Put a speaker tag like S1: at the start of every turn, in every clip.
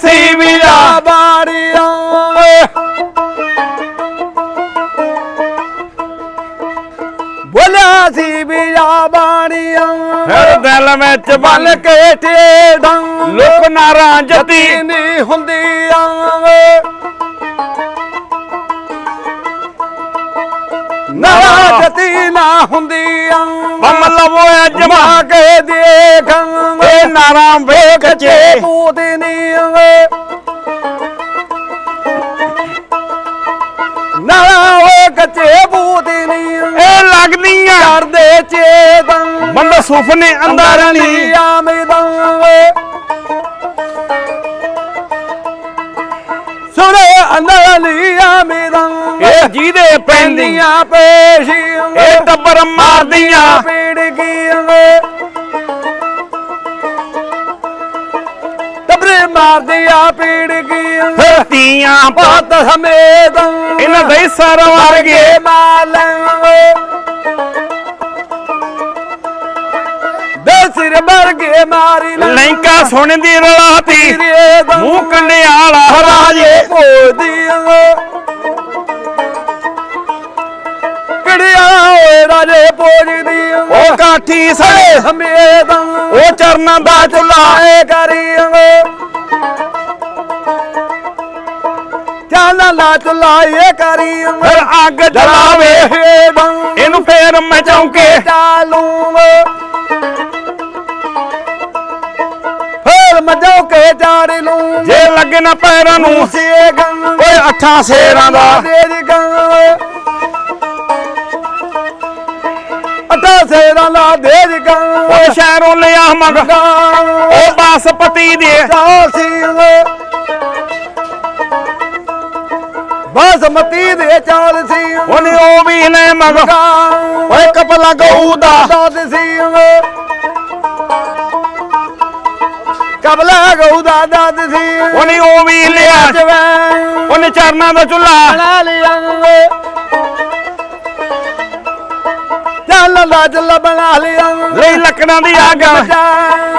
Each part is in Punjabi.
S1: ਸੀ ਵੀਰਾ
S2: ਬਾੜੀਆਂ। ਬੋਲਿਆ ਸੀ ਵੀਰਾ ਬਾੜੀਆਂ।
S1: ਫਿਰ ਦਿਲ ਵਿੱਚ
S2: ਬਲ ਕੇ ਠੇਡਾਂ
S1: ਲੋਕ ਨਾਰਾਂ ਜਤੀ
S2: ਨਹੀਂ ਹੁੰਦੀਆਂ। ਨਾ ਜਤੀ ਨਾ ਹੁੰਦੀਆਂ।
S1: ਬੰਮ ਲਵੋਇਆ ਜਮਾ
S2: ਕੇ ਦੇਖਾਂ
S1: ਇਹ ਨਾਰਾਂ ਵੇਖ ਚੇ
S2: ਪੂਤੇ ਨਹੀਂ ਨਾ ਓਏ ਕੱਚੇ ਬੂਤੇ ਨਹੀਂ
S1: ਇਹ ਲੱਗਦੀਆਂ
S2: ਕਰਦੇ ਚੇਤਾਂ
S1: ਬੰਦਾ ਸੁਪਨੇ ਅੰਦਰ ਨਹੀਂ
S2: ਆਮਦਾਂ ਸੁਣੇ ਅੰਦਰ ਨਹੀਂ ਆਮਦਾਂ
S1: ਜਿਹਦੇ ਪੈਂਦੀਆਂ
S2: ਪੇਸ਼ੀਆਂ
S1: ਇਹ ਟੱਬਰ ਮਾਰਦੀਆਂ।
S2: ਪੀੜ ਗਈਆਂ ਟੱਬਰੇ ਮਾਰਦੀਆਂ ਪੀੜ ਗਈਆਂ
S1: ਫਿਰ ਤੀਆਂ ਪਾ
S2: ਬਾਤ ਹਮੇਦਾਂ
S1: ਇਹਨਾਂ ਦੇ ਸਰ ਵਰਗੇ।
S2: ਮਾਲਾਂਗੇ ਦੇ ਸਿਰ ਮਰਗੇ ਮਾਰੀ
S1: ਲੈਂਕਾ ਸੁਣ ਦੀ ਰਲਾਤੀ ਮੂੰਹ ਕੰਡਿਆਲਾ ਰਾਜੇ।
S2: ਪੋਦੀਆਂ ਕਿੜਿਆ ਓਏ ਰਾਜੇ ਪੋਜਦੀ
S1: ਉਹ ਕਾਠੀ ਸੜੇ
S2: ਹਮੇਦਾਂ
S1: ਉਹ ਚਰਨਾਂ ਦਾ ਚੁੱਲਾ।
S2: ਆਏ ਕਰੀਂਗੇ ਚੱਲ ਲਾ ਚਲਾਏ ਕਰੀਂਗੇ
S1: ਫਿਰ ਅੱਗ ਜਲਾਵੇ। ਇਹਨੂੰ ਫੇਰ ਮੈਂ ਚੌਂਕੇ।
S2: ਚਾਲੂਗੇ। ਫੇਰ ਮਜੋ ਕੇ ਚਾੜ ਲੂੰ
S1: ਜੇ ਲੱਗੇ ਨਾ ਪੈਰਾਂ ਨੂੰ। ਓਏ ਅੱਠਾਂ ਸ਼ੇਰਾਂ ਦਾ।
S2: ਅਟਾ ਸੇਰਾ ਲਾ ਦੇਜ ਗੰਗ
S1: ਓਏ ਸ਼ਹਿਰੋਂ ਲਿਆ ਮਗ। ਉਹ ਬਾਸਪਤੀ ਦੇ।
S2: ਬਾਸਮਤੀ ਦੇ ਚਾਲ ਸੀ
S1: ਉਹਨੇ ਉਹ ਵੀ ਲੈ ਮਗ। ਓਏ ਕਪਲਾ ਗਊ ਦਾ।
S2: ਦਾਦ ਸੀ ਕਬਲਾ ਗਉ ਦਾ ਦਾਦ ਸੀ
S1: ਉਹਨੇ ਉਹ ਵੀ ਲਿਆ। ਉਹਨੇ ਚਰਨਾਂ ਦਾ ਚੁੱਲਾ
S2: ਬਣਾ ਲਿਆ। ਚੱਲ ਲਾ ਚੱਲ ਬਣਾ ਲਿਆ।
S1: ਲਈ ਲੱਕੜਾਂ ਦੀ ਅੱਗ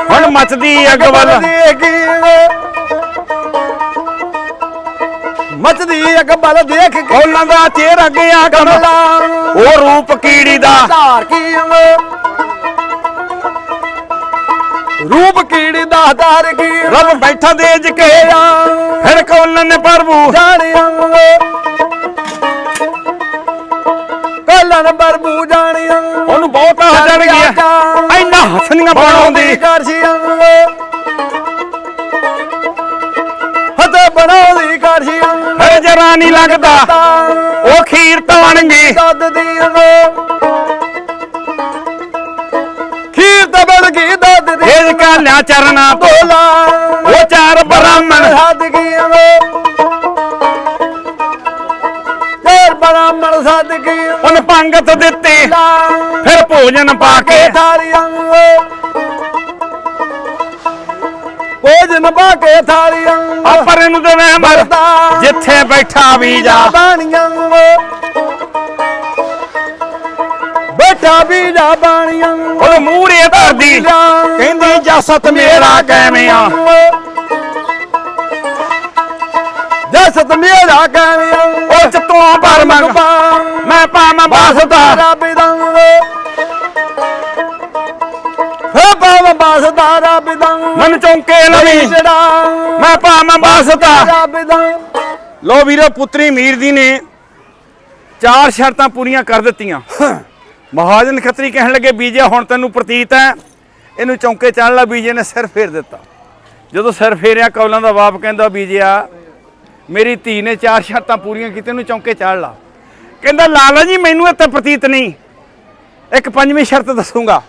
S1: ਹੁਣ ਮੱਚਦੀ ਅੱਗ ਵੱਲ।
S2: ਮਚਦੀ ਅੱਗ ਵੱਲ ਦੇਖ ਕੇ
S1: ਉਹਨਾਂ ਦਾ ਚਿਹਰਾ ਅੱਗੇ ਆ ਕਰ
S2: ਕਮਲਾ।
S1: ਉਹ ਰੂਪ ਕੀੜੀ ਦਾ।
S2: ਧਾਰ ਕੀ ਰੂਪ ਕੀੜੀ ਦਾ ਧਾਰ ਕੀ
S1: ਰੱਬ ਬੈਠਾ ਦੇਜ ਕੇ ਫਿਰ ਕੌਲਨ ਨੇ ਪ੍ਰਭੂ?
S2: ਜਾਣਿਆ ਕੱਲਨ ਬਰਬੂ ਜਾਣਿਆ
S1: ਉਹਨੂੰ ਬਹੁਤ ਹਜਣ ਗਿਆ ਇੰਨਾ ਹਸਨੀਆਂ ਬਣਾਉਂਦੀ
S2: ਕਰਸੀਆਂ ਹਤੇ ਬਣਾਉਂਦੀ ਕਰਸੀਆਂ
S1: ਫਿਰ ਜਰਾ ਨਹੀਂ ਲੱਗਦਾ। ਉਹ ਖੀਰ ਤਵਣਗੀ
S2: ਦੱਦ ਦੀ ਖੀਰ ਤਾਂ ਬਣ ਗਈ ਦੱਦ ਦੀ
S1: ਇਹ ਕਾਲਿਆ ਚਰਨਾ
S2: ਬੋਲਾ।
S1: ਉਹ ਚਾਰ ਬ੍ਰਾਹਮਣ।
S2: ਹੱਦ ਗਈਆਂ ਤੇਰ ਬਰਾਮਣ ਸੱਦ ਗਈਆਂ
S1: ਪੰਗਤ ਦਿੱਤੀ। ਫਿਰ ਭੋਜਨ ਪਾ ਕੇ।
S2: ਥਾਲੀਆਂ ਭੋਜਨ ਪਾ ਕੇ ਥਾਲੀਆਂ।
S1: ਆਪਰ ਨੂੰ ਤੇ ਮੈਂ ਮਰ ਜਿੱਥੇ ਬੈਠਾ ਵੀ ਜਾ
S2: ਬਾਣੀਆਂ ਬੈਠਾ ਵੀ ਜਾ ਬਾਣੀਆਂ।
S1: ਉਹ ਮੂਹਰੇ ਧਰਦੀ। ਕਹਿੰਦੀ ਜਸਤ ਮੇਰਾ ਕਿਵੇਂ ਆ?
S2: ਜਸਤ ਮੇਰਾ ਕਿਵੇਂ ਆ
S1: ਉਹ ਚਤੋਂ ਪਰ ਮੰਗ। ਮੈਂ ਪਾਵਾਂ ਬਾਸਦਾ
S2: ਰੱਬ ਦਾ। ਹੈ ਬਾਬਾ ਬਾਸਦਾ ਰੱਬ ਦਾ।
S1: ਮਨ ਚੌਂਕੇ
S2: ਜਿਹੜਾ
S1: ਮੈਂ ਪਾਵਾਂ ਬਾਸਦਾ
S2: ਰੱਬ ਦਾ।
S1: ਲੋ ਵੀਰੋ ਪੁੱਤਰੀ ਮੀਰ ਦੀ ਨੇ ਚਾਰ ਸ਼ਰਤਾਂ ਪੂਰੀਆਂ ਕਰ ਦਿੱਤੀਆਂ। ਮਹਾਜਨ ਖੱਤਰੀ ਕਹਿਣ ਲੱਗੇ ਬੀਜੇ ਹੁਣ ਤੈਨੂੰ ਪ੍ਰਤੀਤ ਹੈ। ਇਹਨੂੰ ਚੌਂਕੇ ਚੜ੍ਹ ਲਾ ਬੀਜੇ ਨੇ ਸਿਰ ਫੇਰ ਦਿੱਤਾ। ਜਦੋਂ ਸਿਰ ਫੇਰਿਆ ਕੌਲਾਂ ਦਾ ਬਾਪ ਕਹਿੰਦਾ ਬੀਜਿਆ ਮੇਰੀ ਧੀ ਨੇ ਚਾਰ ਸ਼ਰਤਾਂ ਪੂਰੀਆਂ ਕੀਤੀਆਂ ਇਹਨੂੰ ਚੌਂਕੇ ਚਾੜ ਲਾ। ਕਹਿੰਦਾ, ਲਾਲਾ ਜੀ, ਮੈਨੂੰ ਇੱਥੇ ਪ੍ਰਤੀਤ ਨਹੀਂ। ਇੱਕ ਪੰਜਵੀਂ ਸ਼ਰਤ ਦੱਸੂਗਾ।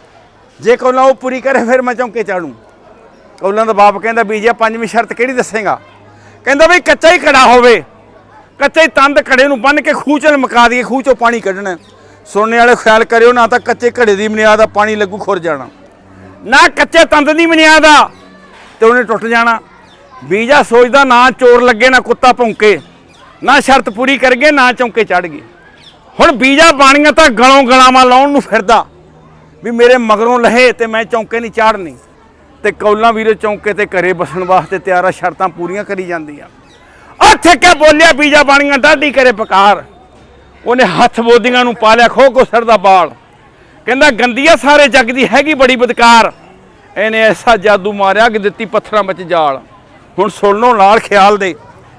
S1: ਜੇ ਕੌਲਾਂ ਉਹ ਪੂਰੀ ਕਰੇ, ਫਿਰ ਮੈਂ ਚੌਂਕੇ ਚਾੜੂ। ਕੌਲਾਂ ਦਾ ਬਾਪ ਕਹਿੰਦਾ ਬੀਜਿਆ ਪੰਜਵੀਂ ਸ਼ਰਤ ਕਿਹੜੀ ਦੱਸੇਗਾ? ਕਹਿੰਦਾ ਬਈ ਕੱਚਾ ਹੀ ਕੜਾ ਹੋਵੇ। ਕੱਚੇ ਤੰਦ ਘੜੇ ਨੂੰ ਬੰਨ ਕੇ ਖੂਹ ਚ ਮਕਾ ਦਈਏ, ਖੂਹ ਚੋਂ ਪਾਣੀ ਕੱਢਣਾ। ਸੁਣਨੇ ਵਾਲੇ ਖਿਆਲ ਕਰਿਓ, ਨਾ ਤਾਂ ਕੱਚੇ ਘੜੇ ਦੀ ਬੁਨਿਆਦ ਆ, ਪਾਣੀ ਲੱਗੂ ਖੁਰ ਜਾਣਾ। ਨਾ ਕੱਚੇ ਤੰਦ ਦੀ ਬੁਨਿਆਦ ਆ, ਤੇ ਉਹਨੇ ਟੁੱਟ ਜਾਣਾ। ਬੀਜਾ ਸੋਚਦਾ ਨਾ ਚੋਰ ਲੱਗੇ, ਨਾ ਕੁੱਤਾ ਭੌਂਕੇ। ਨਾ ਸ਼ਰਤ ਪੂਰੀ ਕਰ ਗਏ, ਨਾ ਚੌਂਕੇ ਚੜ ਗਏ। ਹੁਣ ਬੀਜਾ ਬਾਣੀਆਂ ਤਾਂ ਗਲੋਂ ਗਲਾਵਾਂ ਲਾਉਣ ਨੂੰ ਫਿਰਦਾ। ਵੀ ਮੇਰੇ ਮਗਰੋਂ ਲਹੇ ਤੇ ਮੈਂ ਚੌਂਕੇ ਨਹੀਂ ਚਾੜਨੀ ਤੇ ਕੌਲਾਂ ਵੀਰੋ ਚੌਂਕੇ ਤੇ ਘਰੇ ਬਸਣ ਵਾਸਤੇ ਤਿਆਰਾ ਸ਼ਰਤਾਂ ਪੂਰੀਆਂ ਕਰੀ ਜਾਂਦੀਆਂ। ਉੱਥੇ ਕੇ ਬੋਲਿਆ ਬੀਜਾ ਬਾਣੀਆਂ ਡਾਢੀ ਕਰੇ ਪਕਾਰ ਉਹਨੇ ਹੱਥ ਬੋਦੀਆਂ ਨੂੰ ਪਾ ਲਿਆ ਖੋ ਕੋ ਸਰ ਦਾ ਬਾਲ। ਕਹਿੰਦਾ, ਗੰਦੀਆ ਸਾਰੇ ਜੱਗ ਦੀ ਹੈਗੀ ਬੜੀ ਬਦਕਾਰ। ਇਹਨੇ ਐਸਾ ਜਾਦੂ ਮਾਰਿਆ ਕਿ ਦਿੱਤੀ ਪੱਥਰਾਂ ਵਿੱਚ ਜਾਲ। ਹੁਣ ਸੁਣ ਲਓ ਨਾਲ ਖਿਆਲ ਦੇ।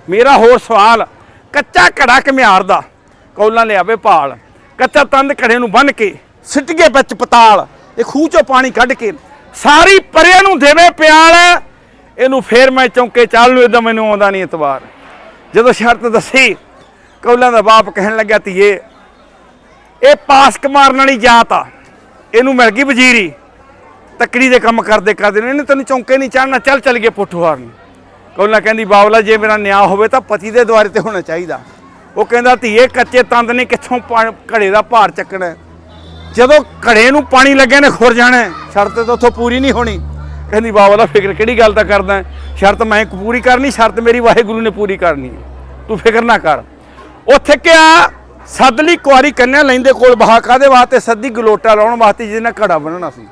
S1: ਮੇਰਾ ਹੋਰ ਸਵਾਲ, ਕੱਚਾ ਘੜਾ ਘਮਿਆਰ ਦਾ ਕੌਲਾਂ ਲਿਆਵੇ ਭਾਲ। ਕੱਚਾ ਤੰਦ ਘੜੇ ਨੂੰ ਬੰਨ ਕੇ ਸਿੱਟ ਗਏ ਵਿੱਚ ਪਤਾਲ। ਇਹ ਖੂਹ ਚੋਂ ਪਾਣੀ ਕੱਢ ਕੇ ਸਾਰੀ ਪਰਿਆਂ ਨੂੰ ਦੇਵੇ ਪਿਆਲ। ਇਹਨੂੰ ਫੇਰ ਮੈਂ ਚੌਂਕੇ ਚੱਲ ਨੂੰ ਇਹਦਾ ਮੈਨੂੰ ਆਉਂਦਾ ਨਹੀਂ ਇਤਵਾਰ। ਜਦੋਂ ਸ਼ਰਤ ਦੱਸੀ, ਕੌਲਾਂ ਦਾ ਬਾਪ ਕਹਿਣ ਲੱਗਾ ਧੀਏ, ਇਹ ਪਾਸਕ ਮਾਰਨ ਵਾਲੀ ਜਾਤ ਆ। ਇਹਨੂੰ ਮਿਲ ਗਈ ਵਜ਼ੀਰੀ। ਤੱਕੜੀ ਦੇ ਕੰਮ ਕਰਦੇ ਕਰਦੇ ਨੇ, ਇਹਨੇ ਤੈਨੂੰ ਚੌਂਕੇ ਨਹੀਂ ਚੜਨਾ, ਚੱਲ ਚੱਲ ਗਏ ਪੁੱਠਵਾਰ ਨੂੰ। ਕੌਲਾ ਕਹਿੰਦੀ, ਬਾਬਲਾ, ਜੇ ਮੇਰਾ ਨਿਆਂ ਹੋਵੇ ਤਾਂ ਪਤੀ ਦੇ ਦੁਆਰੇ ਤੇ ਹੋਣਾ ਚਾਹੀਦਾ। ਉਹ ਕਹਿੰਦਾ, ਧੀਏ, ਕੱਚੇ ਤੰਦ ਨੇ ਕਿੱਥੋਂ ਪਾ- ਘੜੇ ਦਾ ਭਾਰ ਚੱਕਣਾ ਜਦੋਂ ਘੜੇ ਨੂੰ ਪਾਣੀ ਲੱਗੇ ਨੇ ਖੁਰ ਜਾਣਾ ਸ਼ਰਤ ਤਾਂ ਉੱਥੋਂ ਪੂਰੀ ਨਹੀਂ ਹੋਣੀ। ਕਹਿੰਦੀ, ਬਾਬਲਾ, ਫਿਕਰ ਕਿਹੜੀ ਗੱਲ ਦਾ ਕਰਦਾ ਸ਼ਰਤ ਮੈਂ ਪੂਰੀ ਕਰਨੀ, ਸ਼ਰਤ ਮੇਰੀ ਵਾਹਿਗੁਰੂ ਨੇ ਪੂਰੀ ਕਰਨੀ ਤੂੰ ਫਿਕਰ ਨਾ ਕਰ। ਉੱਥੇ ਕਿਹਾ ਸੱਦ ਲਈ ਕੁਆਰੀ ਕੰਨਿਆ ਲੈਂਦੇ ਕੋਲ ਬਹਾ ਕਾਦੇ ਵਾਸਤੇ? ਸੱਦੀ ਗਲੋਟਾ ਲਾਉਣ ਵਾਸਤੇ ਜਿਹਦੇ ਨਾਲ ਘੜਾ ਬਣਨਾ ਸੀ।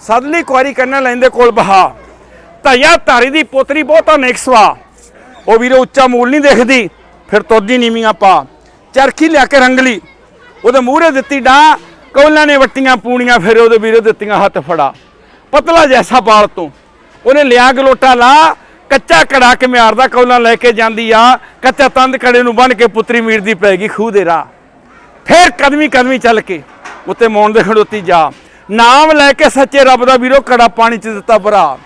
S1: ਸੱਦ ਲਈ ਕੁਆਰੀ ਕੰਨਿਆ ਲੈਂਦੇ ਕੋਲ ਬਹਾ ਧਈਆ, ਧਾਰੀ ਦੀ ਪੋਤਰੀ ਬਹੁਤਾ ਨੇਕਸਵਾ ਉਹ ਵੀਰੋ ਉੱਚਾ ਮੂਲ ਨਹੀਂ ਦੇਖਦੀ, ਫਿਰ ਤੋਦੀ ਨੀਵੀਆਂ ਪਾ ਚਰਖੀ ਲਿਆ ਕੇ ਰੰਗਲੀ ਉਹਦੇ ਮੂਹਰੇ ਦਿੱਤੀ ਡਾਂ ਕੌਲਾਂ ਨੇ ਵੱਟੀਆਂ ਪੂਣੀਆਂ, ਫਿਰ ਉਹਦੇ ਵੀਰੋ ਦਿੱਤੀਆਂ ਹੱਥ ਫੜਾ। ਪਤਲਾ ਜੈਸਾ ਬਾਲ ਤੋਂ। ਉਹਨੇ ਲਿਆ ਗਲੋਟਾ ਲਾ, ਕੱਚਾ ਕੜਾ ਕੇ ਮਿਆਰ ਦਾ ਕੌਲਾਂ ਲੈ ਕੇ ਜਾਂਦੀ ਆ। ਕੱਚਾ ਤੰਦ ਕੜੇ ਨੂੰ ਬੰਨ ਕੇ ਪੁੱਤਰੀ ਮੀਰ ਦੀ ਗਈ ਖੂਹ ਦੇ ਰਾਹ। ਫੇਰ ਕਦਮੀ ਕਦਮੀ ਚੱਲ ਕੇ ਉੱਤੇ ਮੌਣ ਦੇ ਖੜੋਤੀ ਜਾ। ਨਾਮ ਲੈ ਕੇ ਸੱਚੇ ਰੱਬ ਦਾ ਵੀਰੋ ਕੜਾ ਪਾਣੀ ਚ ਦਿੱਤਾ ਭਰਾ।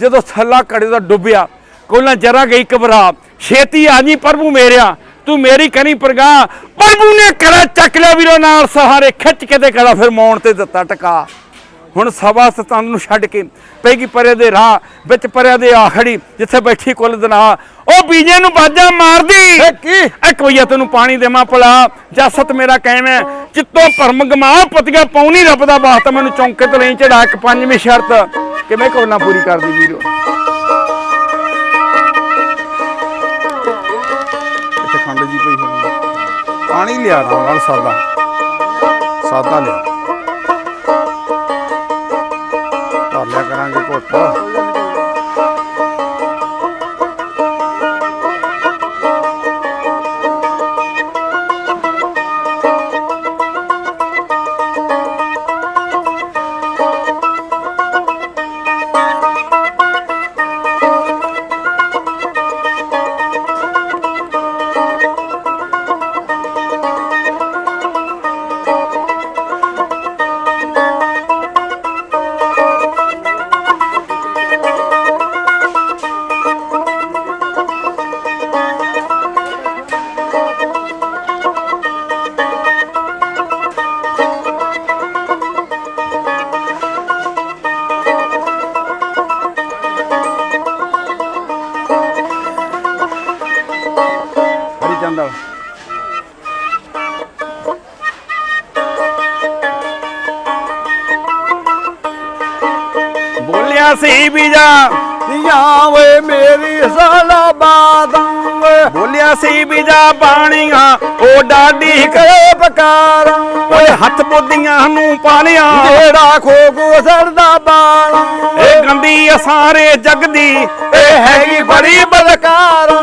S1: ਜਦੋਂ ਥੱਲਾ ਕੜੇ ਦਾ ਡੁੱਬਿਆ ਕੋਲਾਂ ਜਰਾ ਗਈ ਘਬਰਾ ਛੇਤੀ ਆ ਜੀ ਪ੍ਰਭੂ ਮੇਰਿਆ ਤੂੰ ਮੇਰੀ ਕਨੀ ਪ੍ਰਗਾ ਪ੍ਰਭੂ ਨੇ ਕੜਾ ਚੱਕ ਲਿਆ ਵੀਰੋ ਨਾਲ ਸਹਾਰੇ ਖਿੱਚ ਕੇ ਤੇ ਕੜਾ ਫਿਰ ਮੌਣ ਤੇ ਦਿੱਤਾ ਟਕਾ। ਹੁਣ ਸਵਾ ਸਤੰਦ ਨੂੰ ਛੱਡ ਕੇ ਪੈਗੀ ਪਰੇ ਦੇ ਰਾਹ ਵਿੱਚ ਪਰਿਆਂ ਦੇ ਆਖੜੀ ਜਿੱਥੇ ਬੈਠੀ ਕੁੱਲ ਦਨਾ। ਉਹ ਬੀਜੇ ਨੂੰ ਬਾਜਾ ਮਾਰਦੀ।
S2: ਇਹ ਕੀ?
S1: ਇੱਕ ਵਈਆ ਤੈਨੂੰ ਪਾਣੀ ਦੇਵਾਂ ਭਲਾ। ਜਸਤ ਮੇਰਾ ਕਹਿਵੇਂ ਚਿੱਤੋਂ ਭਰਮ ਗਮਾ ਪਤੀਆ ਪਾਉਣੀ ਰੱਬ ਦਾ ਬਾਤ ਮੈਨੂੰ ਚੌਂਕੇ ਤੇ ਲਈ ਚੜਾ ਇੱਕ ਪੰਜਵੀਂ ਸ਼ਰਤ। ਕਿਵੇਂ ਕੋਨਾ ਪੂਰੀ ਕਰਦੀ ਵੀਰੋ। ਇੱਥੇ ਖੰਡ ਜੀ ਪਈ ਹੋਣੀ ਪਾਣੀ ਲਿਆ ਨਾਲ ਨਾਲ ਸਾਦਾ। ਸਾਦਾ ਲਿਆ। ਧਰ ਲਿਆ ਕਰਾਂਗੇ ਘੁੱਟ। ਸੀ
S2: ਵੇ ਮੇਰੀ ਸਾਲਾ ਬਾਦਾਂ
S1: ਬੋਲਿਆ ਸੀ ਬੀਜਾ ਬਾਣੀਆਂ ਉਹ ਡਾਡੀ
S2: ਕਰੇ ਪਕਾਰਾਂ
S1: ਓਏ ਹੱਥ ਬੋਦੀਆਂ ਨੂੰ ਪਾਲਿਆ
S2: ਜਿਹੜਾ ਖੋਗੂ ਸਰਦਾ ਬਾਲਾਂ
S1: ਇਹ ਗੰਦੀ ਆ ਸਾਰੇ ਜਗ ਦੀ
S2: ਇਹ ਹੈਗੀ ਬੜੀ ਬਦਕਾਰਾਂ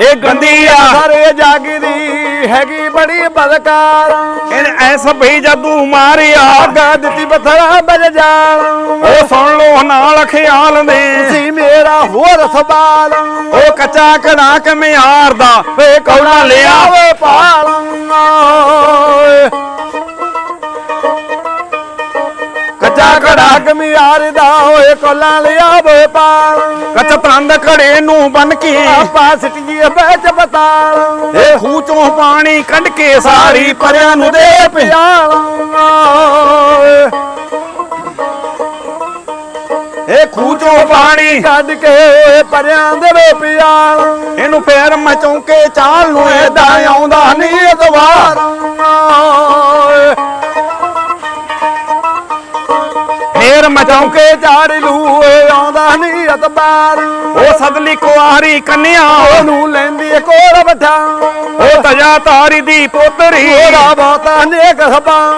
S1: ਇਹ ਗੰਦੀ ਆ
S2: ਸਾਰੇ ਦੀ ਹੈਗੀ ਬੜੀ ਬਦਕਾਰਾਂ।
S1: ਇਹਨੇ ਐਸ ਭਈ ਜਾਦੂ ਮਾਰਿਆ।
S2: ਅੱਗਾ ਦਿੱਤੀ ਪੱਥਰਾ ਬਜ ਜਾਲਾਂ
S1: ਉਹ ਸੁਣ ਲੋ ਨਾਲ ਖਿਆਲ ਦੇ
S2: ਸੀ ਮੇਰਾ ਹੋਰ ਸਵਾਲ।
S1: ਉਹ ਕੱਚਾ ਕੜਾ ਕਮਿਆਰ ਦਾ ਵੇ ਕੌਣਾ ਲਿਆ?
S2: ਵੇ ਪਾਲਾਂ।
S1: ਕੜਾ
S2: ਕੜਾ ਕਮਿਆਰ ਦਾ ਓਏ ਕੋਲਾਂ ਲਿਆ ਵੇ ਪਾਲਾਂ।
S1: ਕੱਚਾ ਤੰਦ ਘੜੇ ਨੂੰ ਬਨ ਕੇ
S2: ਆਪਾ ਸਿੱਟੀ ਵਿੱਚ ਬਤਾਲ।
S1: ਇਹ ਖੂਹ ਚੋਂ ਪਾਣੀ ਕੱਢ ਕੇ ਸਾਰੀ ਪਰਿਆਂ ਨੂੰ ਦੇ ਪਿਆ ਇਹ ਖੂਹ ਚੋਂ ਪਾਣੀ
S2: ਕੱਢ ਕੇ ਪਰਿਆਂ ਦੇ ਵੇ ਪਿਆਲ
S1: ਇਹਨੂੰ ਫੇਰ ਮੈਂ ਚੌਂਕੇ ਚਾਲ ਨੂੰ ਏਦਾਂ ਆਉਂਦਾ ਨਹੀਂ ਅਦਵਾਰ ਫੇਰ ਮੈਂ ਚੌਂਕੇ
S2: ਚੌਂਕੇ ਝਾੜ ਲੂ ਏ ਆਉਂਦਾ ਨਹੀਂ ਅਤਬਾਰ
S1: ਉਹ ਸਦਲੀ ਕੁਆਰੀ ਕੰਨਿਆ
S2: ਉਹਨੂੰ ਲੈਂਦੀ ਏ ਕੋਲ ਬਠਾ।
S1: ਉਹ ਤਜਾ ਤਾਰੀ ਦੀ ਪੋਤਰੀ।
S2: ਉਹਦਾ ਬਹੁਤਾ ਨੇਕ ਸਭਾ।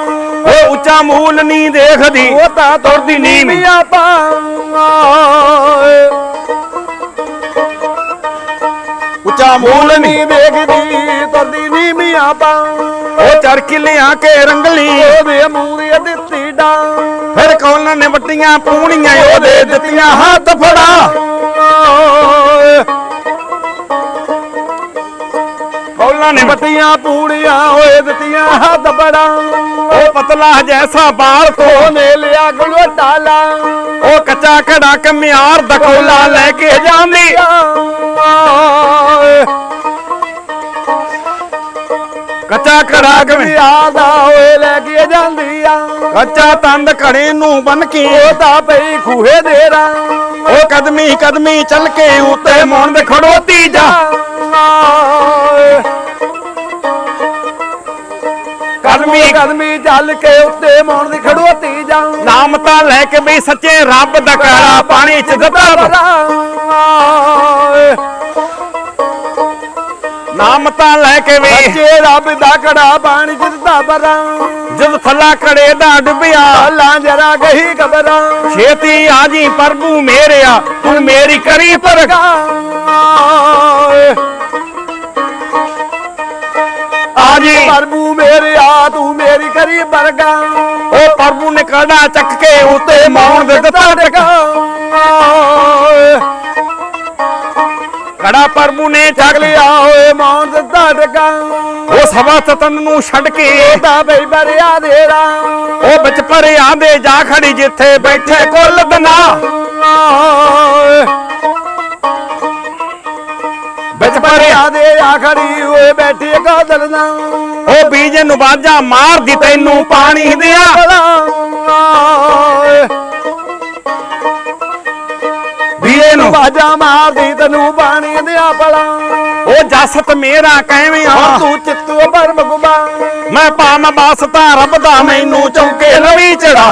S1: ਉਹ ਉੱਚਾ ਮੂਲ ਨਹੀਂ ਦੇਖਦੀ
S2: ਉਹ ਤਾਂ
S1: ਤੁਰਦੀ ਨੀਵੀਂ।
S2: ਪਾਏ
S1: ਉੱਚਾ ਮੂਲ ਨਹੀਂ।
S2: ਦੇਖਦੀ ਤੁਰਦੀ ਨੀਵੀਆਂ ਪਾਏ
S1: ਉਹ ਚਰਖੀ ਲਿਆ ਕੇ ਰੰਗਲੀ।
S2: ਉਹਦੇ ਮੂੰਹ ਦੀ
S1: ਕੌਲਾਂ ਨੇ ਵੱਟੀਆਂ ਪੂਣੀਆਂ ਉਹਦੇ ਦਿੱਤੀਆਂ, ਹੱਥ ਫੜਾ। ਕੌਲਾਂ ਨੇ ਵੱਟੀਆਂ
S2: ਪੂਣੀਆਂ ਪੂੜੀਆਂ ਹੋਏ ਦਿੱਤੀਆਂ, ਹੱਥ ਬੜਾ
S1: ਉਹ ਪਤਲਾ ਜੈਸਾ ਬਾਲ ਤੋਂ
S2: ਉਹਨੇ ਲਿਆ ਗਲੋਟਾ
S1: ਉਹ ਕੱਚਾ ਘੜਾ ਕਮਿਆਰ ਕੌਲਾ ਲੈ ਕੇ ਜਾਂਦੀ। ਕੱਚਾ ਘੜਾ ਕਮਿ
S2: ਦਾ ਹੋਏ ਲੈ ਕੇ ਜਾਂਦੀ।
S1: ਕੱਚਾ ਤੰਦ ਘੜੇ ਨੂੰ ਬਨ ਕੇ
S2: ਉਹ ਤਾਂ ਪਈ ਖੂਹੇ ਦੇ ਰਾਂ
S1: ਉਹ ਕਦਮੀ ਕਦਮੀ ਚੱਲ ਕੇ ਉੱਤੇ ਮੋਣ ਦੇ ਖੜੋਤੀ ਜਾ।
S2: ਕਦਮੀ ਕਦਮੀ ਚੱਲ ਕੇ ਉੱਤੇ ਮੌਣ ਦੀ ਖੜੋਤੀ ਜਾ।
S1: ਨਾਮ ਤਾਂ ਲੈ ਕੇ ਬਈ ਸੱਚੇ ਰੱਬ ਦਾ ਕਾਲਾ ਪਾਣੀ ਚ ਦਿੱਤਾ। ਨਾਮ ਤਾਂ ਲੈ ਕੇ ਵੀ।
S2: ਬੱਚੇ ਰੱਬ ਦਾ ਕੜਾ ਚ ਦਿੱਤਾ ਬਰਾਂ।
S1: ਜਦ ਥੱਲਾ ਕੜੇ ਦਾ ਡੁੱਬਿਆ।
S2: ਅੱਲਾ ਜਰਾ ਗਈ ਕਬਰਾਂ
S1: ਛੇਤੀ ਆ ਜੀ ਪ੍ਰਭੂ ਮੇਰਿਆ ਤੂੰ ਮੇਰੀ ਕਰੀ ਪਰ ਆ ਜੀ।
S2: ਪ੍ਰਭੂ ਮੇਰੇ ਆ ਤੂੰ ਮੇਰੀ ਕਰੀ ਬਰਗਾ
S1: ਉਹ ਪ੍ਰਭੂ ਨੇ ਕੜਾ ਚੱਕ ਕੇ ਉੱਤੇ ਮੌਣ ਦੇ ਦਿੱਤਾ ਟਿਕਾ ਪ੍ਰਭੂ ਨੇ ਚੱਕ ਲਿਆ
S2: ਹੋਏ ਮੌਨ ਦਿੱਤਾ ਟਕਾ
S1: ਉਹ ਸਵਾ ਤਤਨ ਨੂੰ ਛੱਡ ਕੇ
S2: ਤਾਂ ਬਈ ਬਰਿਆ ਦੇਰਾ
S1: ਉਹ ਵਿੱਚ ਭਰਿਆ ਦੇ ਜਾ ਖੜੀ ਜਿੱਥੇ ਬੈਠੇ ਕੁੱਲ ਦਨਾ। ਵਿੱਚ
S2: ਬਰਿਆ ਦੇ ਆਖੜੀ ਹੋਏ ਬੈਠੀ ਗੋਦਲ ਨਾ
S1: ਉਹ ਬੀਜ ਨੂੰ ਬਾਜਾ ਮਾਰਦੀ ਤੈਨੂੰ ਪਾਣੀ ਦਿਆ। ਬੀਏ ਨੂੰ
S2: ਬਾਜਾ ਮਾਰਦੀ ਤੈਨੂੰ ਪਾਣੀ ਦਿਆ ਪਲਾ
S1: ਉਹ ਜਸਤ ਮੇਰਾ ਕਹਿਵੇਂ ਆ।
S2: ਤੂੰ ਚਿੱਤੂ ਪਰਮ ਗੁਬਾ
S1: ਮੈਂ ਪਾਵਾਂ ਬਾਸਤਾ ਰੱਬ ਦਾ ਮੈਨੂੰ ਚੌਕੇ ਲਵੀ ਚੜਾ।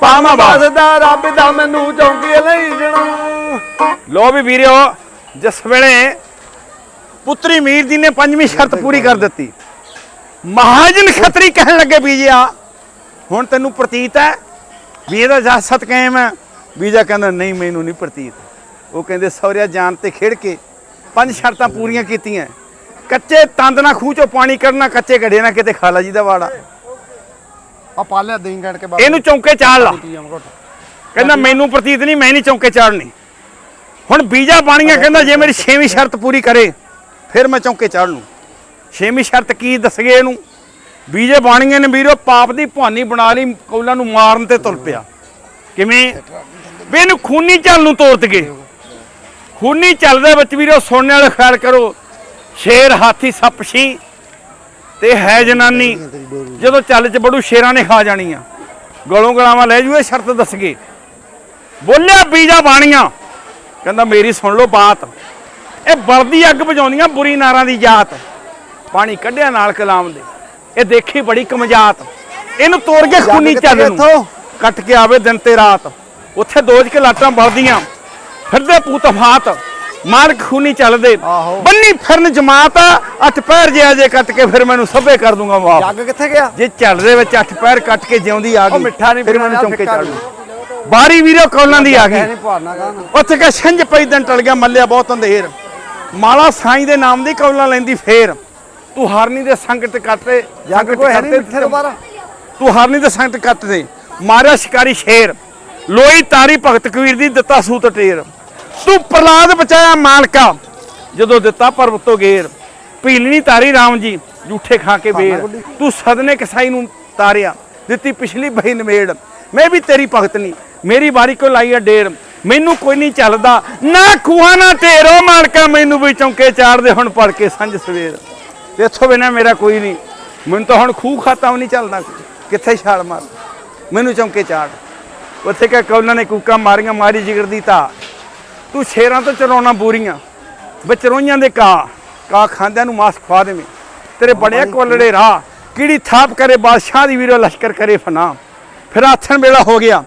S1: ਪਾਵਾਂ ਬਾਸ
S2: ਬਸਦਾ ਰੱਬ ਦਾ ਮੈਨੂੰ ਚੌਂਕੀ ਲਈ ਜਣਾ
S1: ਲੋ ਵੀ ਵੀਰਿਓ ਜਿਸ ਵੇਲੇ ਪੁੱਤਰੀ ਮੀਰ ਜੀ ਨੇ ਪੰਜਵੀਂ ਸ਼ਰਤ ਪੂਰੀ ਕਰ ਦਿੱਤੀ। ਮਹਾਜਨ ਖੱਤਰੀ ਕਹਿਣ ਲੱਗੇ ਬੀਜਿਆ ਹੁਣ ਤੈਨੂੰ ਪ੍ਰਤੀਤ ਹੈ ਵੀ ਇਹਦਾ ਜਸਤ ਕਾਇਮ ਹੈ। ਬੀਜਾ ਕਹਿੰਦਾ ਨਹੀਂ ਮੈਨੂੰ ਨਹੀਂ ਪ੍ਰਤੀਤ। ਉਹ ਕਹਿੰਦੇ ਸੌਰਿਆ ਜਾਨ ਤੇ ਖੇਡ ਕੇ ਪੰਜ ਸ਼ਰਤਾਂ ਪੂਰੀਆਂ ਕੀਤੀਆਂ। ਕੱਚੇ ਤੰਦ ਨਾਲ ਖੂਹ ਚੋਂ ਪਾਣੀ ਕੱਢਣਾ ਕੱਚੇ ਘੜੇ ਨਾਲ ਕਿਤੇ ਖਾਲਾ ਜੀ ਦਾ ਵਾੜਾ।
S2: ਆ ਪਾਲਿਆ ਦੇਂ ਗੜ ਕੇ
S1: ਇਹਨੂੰ ਚੌਂਕੇ ਚਾੜ ਲਾ। ਕਹਿੰਦਾ ਮੈਨੂੰ ਪ੍ਰਤੀਤ ਨਹੀਂ ਮੈਂ ਨਹੀਂ ਚੌਂਕੇ ਚਾੜਨੀ। ਹੁਣ ਬੀਜਾ ਬਾਣੀਆਂ ਕਹਿੰਦਾ ਜੇ ਮੇਰੀ ਛੇਵੀਂ ਸ਼ਰਤ ਪੂਰੀ ਕਰੇ ਫਿਰ ਮੈਂ ਚੌਂਕੇ ਚਾੜ ਲੂੰ। ਛੇਵੀਂ ਸ਼ਰਤ ਕੀ ਦੱਸਗੇ ਇਹਨੂੰ? ਬੀਜੇ ਬਾਣੀਆਂ ਨੇ ਵੀਰੋ, ਪਾਪ ਦੀ ਭਾਨੀ ਬਣਾ ਲਈ, ਕੌਲਾਂ ਨੂੰ ਮਾਰਨ ਤੇ ਤੁਰ ਪਿਆ। ਕਿਵੇਂ? ਵੀ ਇਹਨੂੰ ਖੂਨੀ ਚੱਲ ਨੂੰ ਤੋੜ ਗਏ। ਖੂਨੀ ਚੱਲ ਦੇ ਵਿੱਚ ਵੀਰੋ, ਸੁਣਨ ਵਾਲੇ ਖਿਆਲ ਕਰੋ, ਸ਼ੇਰ ਹਾਥੀ ਸੱਪ ਛੀ, ਤੇ ਹੈ ਜਨਾਨੀ, ਜਦੋਂ ਚੱਲ ਚ ਬੜੂ ਸ਼ੇਰਾਂ ਨੇ ਖਾ ਜਾਣੀ ਆ ਗਲੋਂ ਗਲਾਵਾਂ ਲੈ ਜੂ ਸ਼ਰਤ ਦੱਸ ਗਏ। ਬੋਲਿਆ, ਬੀਜਾ ਬਾਣੀਆਂ। ਕਹਿੰਦਾ, ਮੇਰੀ ਸੁਣ ਲਓ ਬਾਤ। ਇਹ ਬਲਦੀ ਅੱਗ ਬੁਝਾਉਂਦੀਆਂ ਬੁਰੀ ਨਾਰਾਂ ਦੀ ਜਾਤ। ਪਾਣੀ ਕੱਢਿਆ ਨਾਲ ਕਲਾਮ ਦੇ। ਇਹ ਦੇਖੀ ਬੜੀ ਕਮਜਾਤ। ਇਹਨੂੰ ਤੋੜ ਕੇ ਖੂਨੀ ਚੱਲ ਨੂੰ? ਕੱਟ ਕੇ ਆਵੇ ਦਿਨ ਤੇ ਰਾਤ। ਉੱਥੇ ਦੋਜ ਕੇ ਲਾਟਾਂ ਬਲਦੀਆਂ। ਫਿਰਦੇ ਪੂਤਫਾਤ ਮਾਰ ਖੂਨੀ ਚੱਲਦੇ। ਬੰਨੀ ਫਿਰਨ ਜਮਾਤ ਅੱਠ ਪੈਰ ਜੇ ਜੇ ਕੱਟ ਕੇ ਫਿਰ ਮੈਨੂੰ ਸਭੇ ਕਰ ਦੂੰਗਾ ਵਾਹ
S2: ਜੱਗ ਕਿੱਥੇ ਗਿਆ?
S1: ਜੇ ਚੱਲਦੇ ਵਿੱਚ ਅੱਠ ਪੈਰ ਕੱਟ ਕੇ ਜਿਉਂਦੀ ਆ
S2: ਉਹ
S1: ਗਈ
S2: ਮਿੱਠਾ ਨਹੀਂ
S1: ਫਿਰ ਮੈਨੂੰ ਚੌਂਕੇ ਚੜ ਬਾਰੀ ਵੀਰੋ ਕੌਲਾਂ ਦੀ ਆ ਗਈ। ਉੱਥੇ ਕਾ ਛੰਝ ਪਈ ਦਿਨ ਟਲ ਗਿਆ ਮੱਲਿਆ ਬਹੁਤ ਅੰਧੇਰ। ਮਾਲਾ ਸਾਈਂ ਦੇ ਨਾਮ ਦੀ ਕੌਲਾਂ ਲੈਂਦੀ ਫੇਰ। ਤੂੰ ਹਰਨੀ ਦੇ ਸੰਕਟ ਕੱਟੇ
S2: ਜੱਗ ਕੋਈ ਹੈ ਨਹੀਂ ਮਿੱਠੇ ਦੁਬਾਰਾ।
S1: ਤੂੰ ਹਰਨੀ ਦੇ ਕੱਟ ਦੇ ਮਾਰਿਆ ਸ਼ਿਕਾਰੀ ਸ਼ੇਰ। ਲੋਈ ਤਾਰੀ ਭਗਤ ਕਬੀਰ ਦੀ ਦਿੱਤਾ ਸੂਤ ਟੇਰ ਤੂੰ ਪ੍ਰਲਾਦ ਬਚਾਇਆ ਮਾਲਕਾ। ਜਦੋਂ ਦਿੱਤਾ ਪਰਬਤੋਂ ਗੇਰ। ਪੀਲਣੀ ਤਾਰੀ ਰਾਮ ਜੀ ਝੂਠੇ ਖਾ ਕੇ ਵੇਰ ਤੂੰ ਸਦਨੇ ਕਸਾਈ ਨੂੰ ਤਾਰਿਆ। ਦਿੱਤੀ ਪਿਛਲੀ ਬਹੀ ਨਵੇੜ ਮੈਂ ਵੀ ਤੇਰੀ ਭਗਤ ਨਹੀਂ ਮੇਰੀ ਬਾਰੀ ਕੋ ਲਾਈ ਆ ਡੇਰ। ਮੈਨੂੰ ਕੋਈ ਨਹੀਂ ਚੱਲਦਾ। ਨਾ ਖੂਹਾਂ ਨਾ ਤੇਰੋ ਮਾਲਕਾ। ਮੈਨੂੰ ਵੀ ਚੌਂਕੇ ਚਾੜਦੇ ਹੁਣ ਪੜ ਕੇ ਸੰਜ ਸਵੇਰ। ਤੇ ਇੱਥੋਂ ਬਿਨਾ ਮੇਰਾ ਕੋਈ ਨਹੀਂ। ਮੈਨੂੰ ਤਾਂ ਹੁਣ ਖੂਹ ਖਾਤਾ ਵੀ ਨਹੀਂ ਚੱਲਦਾ। ਕਿੱਥੇ ਛਾਲ ਮਾਰ। ਮੈਨੂੰ ਚੌਂਕੇ ਚਾੜ। ਉੱਥੇ ਕਿ ਕੌਲਾਂ ਨੇ ਕੂਕਾਂ ਮਾਰੀਆਂ ਮਾਰੀ ਜਿਗਰ ਦੀ ਤਾਂ ਤੂੰ ਸ਼ੇਰਾਂ ਤੋਂ ਚਰਾਉਣਾ ਬੂਰੀਆਂ। ਵਿੱਚ ਰੋਈਆਂ ਦੇ ਕਾ ਕਾ ਖਾਂਦਿਆਂ ਨੂੰ ਮਾਸ ਖਵਾ ਦੇਵੇਂ। ਤੇਰੇ ਬੜਿਆ ਕੋਲੜੇ ਰਾਹ। ਕਿਹੜੀ ਥਾਪ ਕਰੇ ਬਾਦਸ਼ਾਹ ਦੀ ਵੀਰੋ ਲਸ਼ਕਰ ਕਰੇ ਫਨਾ। ਫਿਰ ਆਥਣ ਵੇਲਾ ਹੋ ਗਿਆ।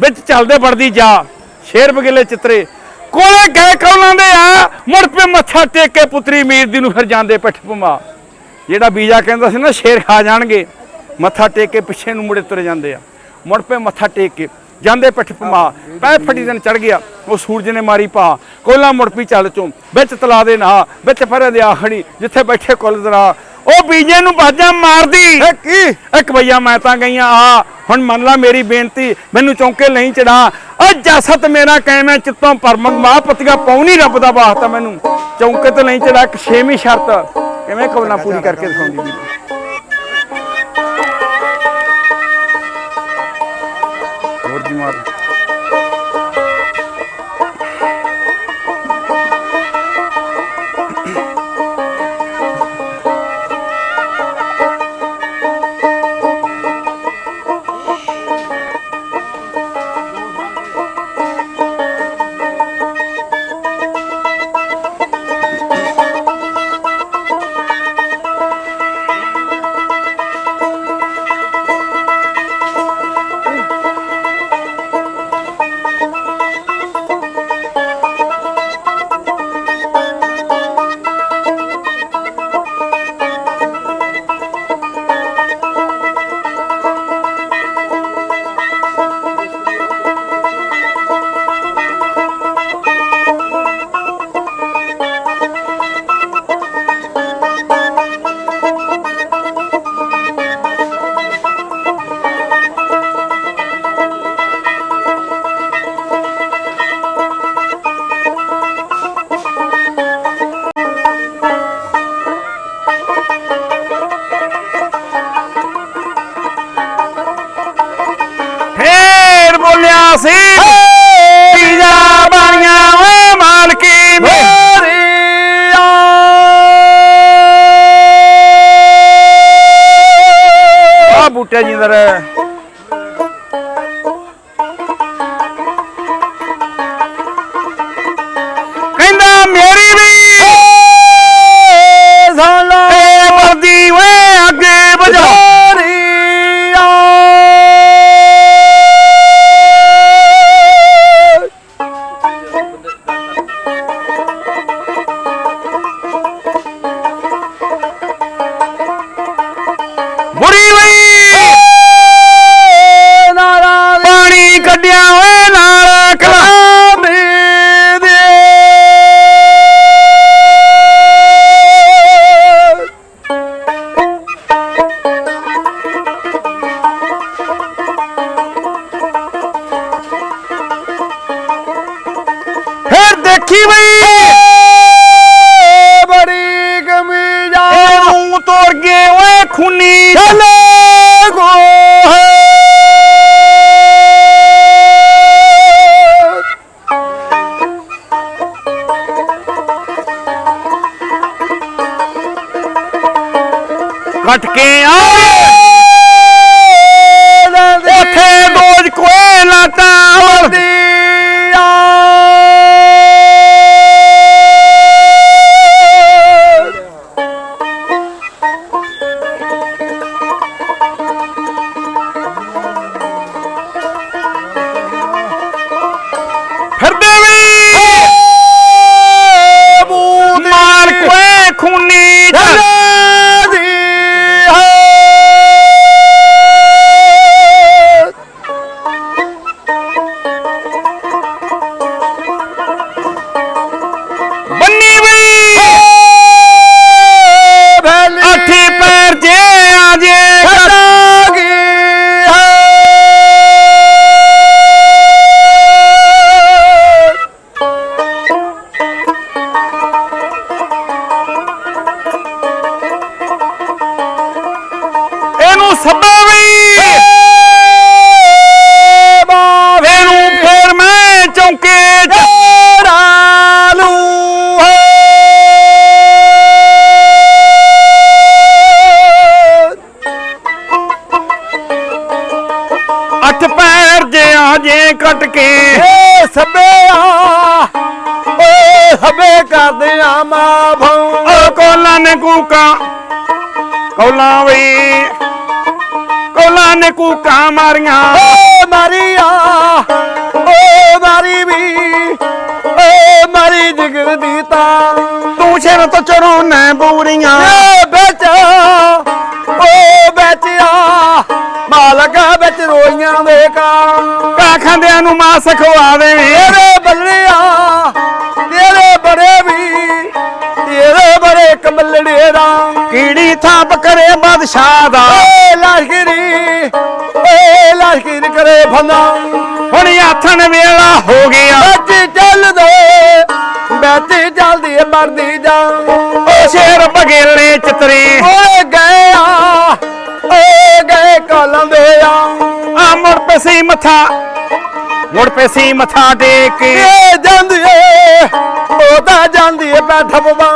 S1: ਵਿੱਚ ਚੱਲਦੇ ਵੜਦੀ ਜਾ। ਸ਼ੇਰ ਬਗਿਲੇ ਚਿੱਤਰੇ। ਕੋਲੇ ਗਏ ਕੌਲਾਂ ਦੇ ਆ, ਮੁੜ ਪੇ ਮੱਥਾ ਟੇਕ ਕੇ ਪੁੱਤਰੀ ਮੀਰ ਦੀ ਨੂੰ ਫਿਰ ਜਾਂਦੇ ਪਿੱਠ ਭਮਾ ਜਿਹੜਾ ਬੀਜਾ ਕਹਿੰਦਾ ਸੀ ਨਾ, ਸ਼ੇਰ ਖਾ ਜਾਣਗੇ। ਮੱਥਾ ਟੇਕ ਕੇ ਪਿੱਛੇ ਨੂੰ ਮੁੜੇ ਤੁਰ ਜਾਂਦੇ ਆ। ਮੁੜ ਪੇ ਮੱਥਾ ਟੇਕ ਕੇ। ਜਾਂਦੇ ਪਿੱਠ ਭਮਾ ਪੈ ਫੜੀ ਦਿਨ ਚੜ ਗਿਆ ਉਹ ਸੂਰਜ ਨੇ ਮਾਰੀ ਪਾ ਕੋਲਾ ਮੁੜ ਪੀ ਚੱਲ ਚੋਂ ਵਿੱਚ ਤਲਾ ਦੇ ਨਾ ਵਿੱਚ ਫਰੇ ਦੇ ਆਖੜੀ ਜਿੱਥੇ ਬੈਠੇ ਕੁੱਲ ਦਰਾ ਉਹ ਬੀਜੇ ਨੂੰ ਬਾਜਾਂ ਮਾਰਦੀ।
S2: ਇਹ ਕੀ?
S1: ਇੱਕ ਭਈਆ ਮੈਂ ਤਾਂ ਗਈਆਂ ਆ ਹੁਣ ਮੰਨ ਲਾ ਮੇਰੀ ਬੇਨਤੀ ਮੈਨੂੰ ਚੌਂਕੇ ਨਹੀਂ ਚੜਾ ਓ ਜਸਤ ਮੇਰਾ ਕਹਿਮੈ ਚਿੱਤੋਂ ਪਰਮੰਗ ਮਾਹ ਪਤੀਆਂ ਪਾਉਣੀ ਰੱਬ ਦਾ ਵਾਸਤਾ ਮੈਨੂੰ। ਚੌਂਕੇ ਤੇ ਨਹੀਂ ਚੜਾ ਇੱਕ ਛੇਵੀਂ ਸ਼ਰਤ ਕਿਵੇਂ ਕਵਨਾ ਪੂਰੀ ਕਰਕੇ ਦਿਖਾਉਂਦੀ ਵੀ ਸੀ। ਪੀਜਾ ਬਾਣੀਆਂ ਓਏ ਮਾਲਕੀ ਮੇਰੀ ਆ ਬੂਟੇ ਜਿੰਦਰ ਕੱਟ ਕੇ ਆਵੇ ਉੱਥੇ ਦੋਜ ਕੋਏ ਲਾਟਾਂ ਫਿਰਦੇ ਕੱਟ ਕੇ।
S2: ਕਰਦੇ ਆ ਮਾਂ ਭਉ
S1: ਓ ਕੋਲਾ ਨੇ ਕੂਕਾ ਕੋਲਾ ਵੀ ਕੋਲਾ ਨੇ ਕੂਕਾ ਮਾਰੀਆਂ।
S2: ਓ ਮਾਰੀਆ ਓ ਮਾਰੀ ਵੀ ਓ ਮਾਰੀ ਜਿਗਰ ਦੀ ਤਾਂ।
S1: ਤੂੰ ਸ਼ੇਰ ਤੋਂ ਚਰੋਂ ਨੈ ਬੂਰੀਆਂ। ਖਾਂਦਿਆਂ ਨੂੰ ਮਾਸ ਖਵਾ ਦੇਵੇਂ
S2: ਤੇਰੇ ਬੱਲਿਆ ਤੇਰੇ ਬੜੇ ਵੀ ਤੇਰੇ ਬੜੇ ਕਮਲੜੇ ਦਾ।
S1: ਕੀੜੀ ਥਾਪ ਕਰੇ ਬਾਦਸ਼ਾਹ ਦਾ।
S2: ਏ ਲਾਸ਼ਗਰੀ ਏ ਲਾਸ਼ਗਰੀ ਕਰੇ ਫਨਾ
S1: ਹੁਣ ਆਥਣ ਵੇਲਾ ਹੋ ਗਿਆ।
S2: ਵਿੱਚ ਚੱਲ ਦੋ ਵਿੱਚ ਚੱਲਦੀ ਏ ਮਰਦੀ ਜਾ।
S1: ਓ ਸ਼ੇਰ ਬਗੇਲੇ ਚਤਰੇ।
S2: ਓਏ ਗਏ ਆ ਓਏ ਗਏ ਕਾਲਾਂ ਦੇ ਆ।
S1: ਆ ਮੁੜ ਪਸੀ ਮੱਥਾ ਮੁੜ ਪਸੀ ਮੱਥਾ ਟੇਕ ਕੇ।
S2: ਇਹ ਜਾਂਦੀ ਏ ਉਹ ਤਾਂ ਜਾਂਦੀ ਏ ਬੈਠ ਬਵਾਂ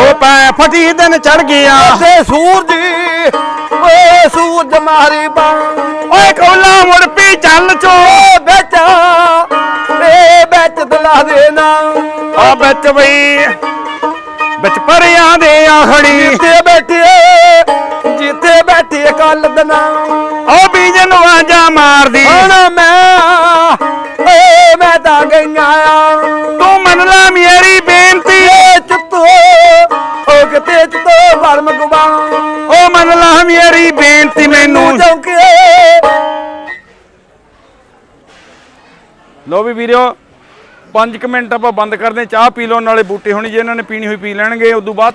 S1: ਓ ਪੈ ਫਟੀ ਦਿਨ ਚੜ ਗਿਆ।
S2: ਤੇ ਸੂਰਜ ਓਏ ਸੂਰਜ ਮਾਰੀ ਬਾਂ
S1: ਓਏ ਕੋਲਾ ਮੁੜ ਪੀ ਚੱਲ ਚੋ।
S2: ਵਿੱਚ ਏ ਵਿੱਚ ਦਲਾ ਦੇ ਨਾ।
S1: ਆ ਵਿੱਚ ਬਈ ਵਿੱਚ ਪਰਿਆਂ ਦੇ ਆਖੜੀ
S2: ਜਿੱਥੇ ਬੈਠੇ ਜਿੱਥੇ ਬੈਠੇ ਕੱਲ ਦਨਾ।
S1: ਓ ਬੀਜਨ ਵਾਜਾ ਮਾਰਦੀ।
S2: ਹੁਣ ਮੈਂ ਏ ਮੈਂ ਤਾਂ ਗਈਆਂ ਆ।
S1: ਤੂੰ ਮੰਨ ਲੈ ਮੇਰੀ ਬੇਨਤੀ।
S2: ਏ ਚਿੱਤੋ ਓ ਕਿਤੇ ਚਿੱਤੋ ਵਰਮ ਗੁਬਾ
S1: ਓ ਮੰਨ ਲੈ ਮੇਰੀ ਬੇਨਤੀ ਮੈਨੂੰ।
S2: ਚੌਂਕੇ
S1: ਲੋ ਵੀ ਵੀਰਿਓ 5 ਮਿੰਟ ਆਪਾਂ ਬੰਦ ਕਰਦੇ ਚਾਹ ਪੀ ਲਓ ਨਾਲੇ ਬੂਟੇ ਹੋਣੀ ਜੇ ਇਹਨਾਂ ਨੇ ਪੀਣੀ ਹੋਈ ਪੀ ਲੈਣਗੇ ਉਦੋਂ ਬਾਅਦ